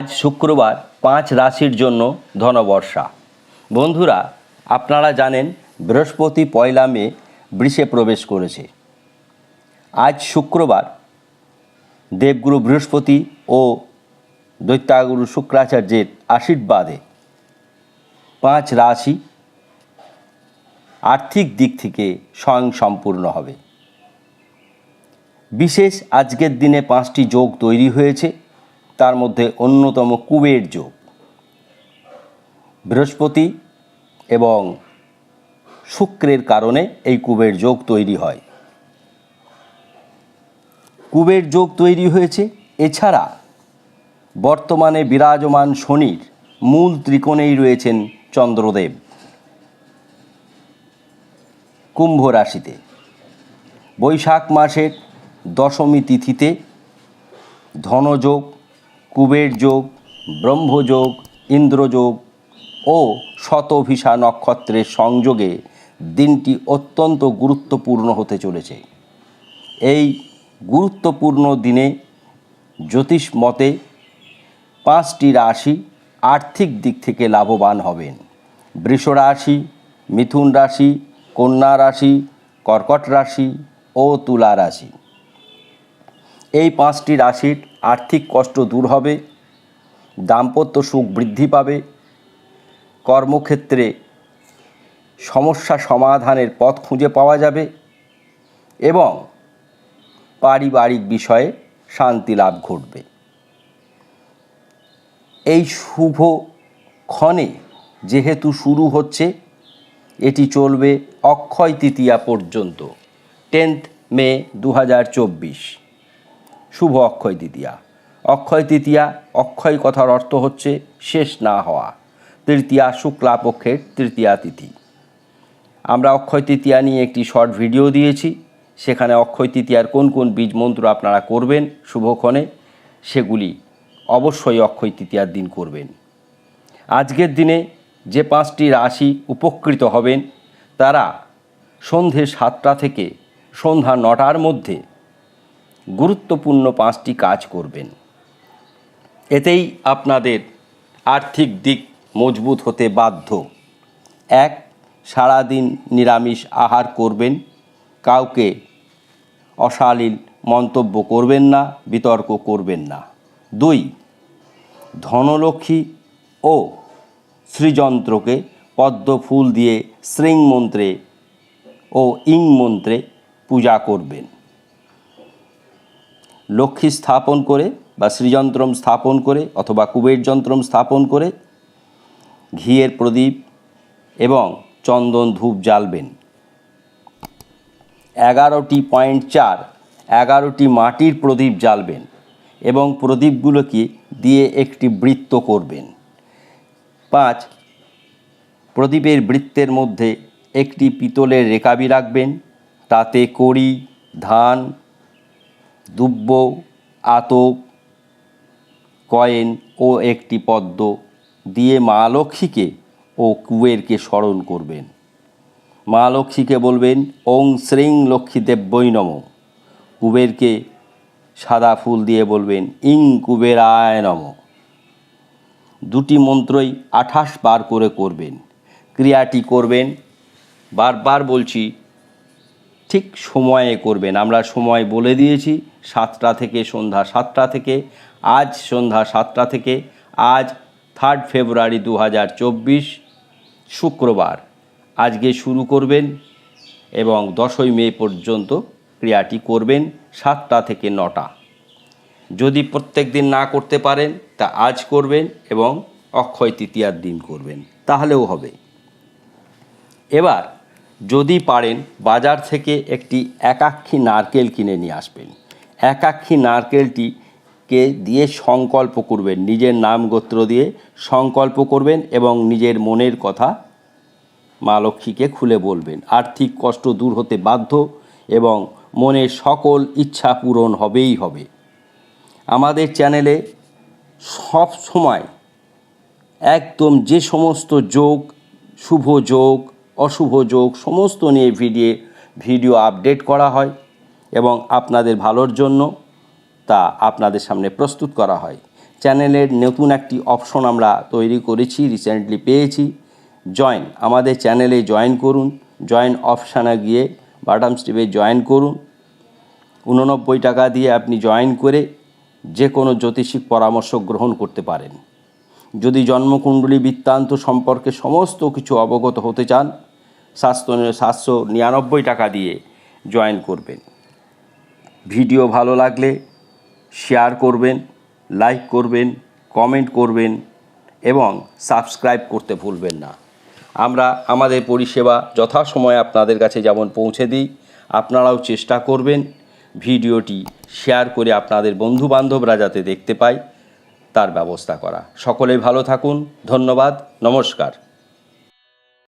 আজ শুক্রবার পাঁচ রাশির জন্য ধনবর্ষা। বন্ধুরা, আপনারা জানেন বৃহস্পতি পয়লা মে বৃষে প্রবেশ করেছে। আজ শুক্রবার দেবগুরু বৃহস্পতি ও দৈত্যাগুরু শুক্রাচার্যের আশীর্বাদে পাঁচ রাশি আর্থিক দিক থেকে স্বয়ং সম্পূর্ণ হবে। বিশেষ আজকের দিনে পাঁচটি যোগ তৈরি হয়েছে। তার মধ্যে অন্যতম কুবের যোগ। বৃহস্পতি এবং শুক্রের কারণে এই কুবের যোগ তৈরি হয়। কুবের যোগ তৈরি হয়েছে। এছাড়া বর্তমানে বিরাজমান শনির মূল ত্রিকোণেই রয়েছেন চন্দ্রদেব। কুম্ভ রাশিতে। বৈশাখ মাসের দশমী তিথিতে ধনযোগ কুবের যোগ ব্রহ্মযোগ ইন্দ্রযোগ ও শতভিসা নক্ষত্রের সংযোগে দিনটি অত্যন্ত গুরুত্বপূর্ণ হতে চলেছে। এই গুরুত্বপূর্ণ দিনে জ্যোতিষ মতে পাঁচটি রাশি আর্থিক দিক থেকে লাভবান হবেন। বৃষ রাশি, মিথুন রাশি, কন্যা রাশি, কর্কট রাশি ও তুলা রাশি। এই পাঁচটি রাশির আর্থিক কষ্ট দূর হবে, দাম্পত্য সুখ বৃদ্ধি পাবে, কর্মক্ষেত্রে সমস্যা সমাধানের পথ খুঁজে পাওয়া যাবে এবং পারিবারিক বিষয়ে শান্তি লাভ ঘটবে। এই শুভ ক্ষণে যেহেতু শুরু হচ্ছে, এটি চলবে অক্ষয় তৃতীয়া পর্যন্ত, টেন্থ মে দু হাজার চব্বিশ। শুভ অক্ষয় তৃতীয়া। অক্ষয় তৃতীয়া, অক্ষয় কথার অর্থ হচ্ছে শেষ না হওয়া। তৃতীয়া শুক্লা পক্ষের তৃতীয়া তিথি। আমরা অক্ষয় তৃতীয়া নিয়ে একটি শর্ট ভিডিও দিয়েছি। সেখানে অক্ষয় তৃতীয়ার কোন কোন বীজ মন্ত্র আপনারা করবেন শুভক্ষণে, সেগুলি অবশ্যই অক্ষয় তৃতীয়ার দিন করবেন। আজকের দিনে যে পাঁচটি রাশি উপকৃত হবেন, তারা সন্ধে সাতটা থেকে সন্ধ্যা নটার মধ্যে গুরুত্বপূর্ণ পাঁচটি কাজ করবেন। এতেই আপনাদের আর্থিক দিক মজবুত হতে বাধ্য। এক, সারাদিন নিরামিষ আহার করবেন। কাউকে অশালীন মন্তব্য করবেন না, বিতর্ক করবেন না। দুই, ধনলক্ষ্মী ও শ্রীযন্ত্রকে পদ্ম ফুল দিয়ে শৃং মন্ত্রে ও ইং মন্ত্রে পূজা করবেন। লক্ষ্মী স্থাপন করে বা শ্রীযন্ত্রম স্থাপন করে অথবা কুবের যন্ত্রম স্থাপন করে ঘিয়ের প্রদীপ এবং চন্দন ধূপ জ্বালবেন। এগারোটি পয়েন্ট চার, এগারোটি মাটির প্রদীপ জ্বালবেন এবং প্রদীপগুলোকে দিয়ে একটি বৃত্ত করবেন। পাঁচ, প্রদীপের বৃত্তের মধ্যে একটি পিতলের রেকাবি রাখবেন। তাতে কড়ি, ধান দুব্য আতপ, কয়েন ও একটি পদ্ম দিয়ে মা লক্ষ্মীকে ও কুবেরকে স্মরণ করবেন। মা লক্ষ্মীকে বলবেন, ওং শ্রীং লক্ষ্মী দেব্যই নম। কুবেরকে সাদা ফুল দিয়ে বলবেন, ইং কুবেরায় নম। দুটি মন্ত্রই আঠাশ বার করে করবেন। ক্রিয়াটি করবেন, বারবার বলছি ঠিক সময়ে করবেন। আমরা সময় বলে দিয়েছি, সাতটা থেকে সন্ধ্যা সাতটা থেকে, আজ সন্ধ্যা সাতটা থেকে, আজ থার্ড ফেব্রুয়ারি দু হাজার চব্বিশ, শুক্রবার। আজকে শুরু করবেন এবং দশই মে পর্যন্ত ক্রিয়াটি করবেন সাতটা থেকে নটা। যদি প্রত্যেক দিন না করতে পারেন, তা আজ করবেন এবং অক্ষয় তৃতীয়ার দিন করবেন। তাহলেও হবে। এবার যদি পারেন বাজার থেকে একটি একাক্ষী নারকেল কিনে নিয়ে আসবেন। একাক্ষী নারকেলটিকে দিয়ে সংকল্প করবেন, নিজের নাম গোত্র দিয়ে সংকল্প করবেন এবং নিজের মনের কথা মা লক্ষ্মীকে খুলে বলবেন। আর্থিক কষ্ট দূর হতে বাধ্য এবং মনের সকল ইচ্ছা পূরণ হবেই হবে। আমাদের চ্যানেলে সব সময় একদম যে সমস্ত যোগ, শুভ যোগ অশুভ যোগ সমস্ত নিয়ে ভিডিও ভিডিও আপডেট করা হয় এবং আপনাদের ভালোর জন্য তা আপনাদের সামনে প্রস্তুত করা হয়। চ্যানেলের নতুন একটি অপশন আমরা তৈরি করেছি রিসেন্টলি পেয়েছি। জয়েন আমাদের চ্যানেলে জয়েন করুন। জয়েন অপশানে গিয়ে বাটাম স্টিপে জয়েন করুন। উননব্বই টাকা দিয়ে আপনি জয়েন করে যে কোনো জ্যোতিষিক পরামর্শ গ্রহণ করতে পারেন। যদি জন্মকুণ্ডলী বৃত্তান্ত সম্পর্কে সমস্ত কিছু অবগত হতে চান স্বাস্থ্য সাতশো নিরানব্বই টাকা দিয়ে জয়েন করবেন। ভিডিও ভালো লাগলে শেয়ার করবেন লাইক করবেন কমেন্ট করবেন এবং সাবস্ক্রাইব করতে ভুলবেন না। আমরা আমাদের পরিষেবা যথাসময়ে আপনাদের কাছে যেমন পৌঁছে দিই, আপনারাও চেষ্টা করবেন ভিডিওটি শেয়ার করে আপনাদের বন্ধু বান্ধবরা যাতে দেখতে পায়, তার ব্যবস্থা করা। সকলে ভালো থাকুন, ধন্যবাদ, নমস্কার।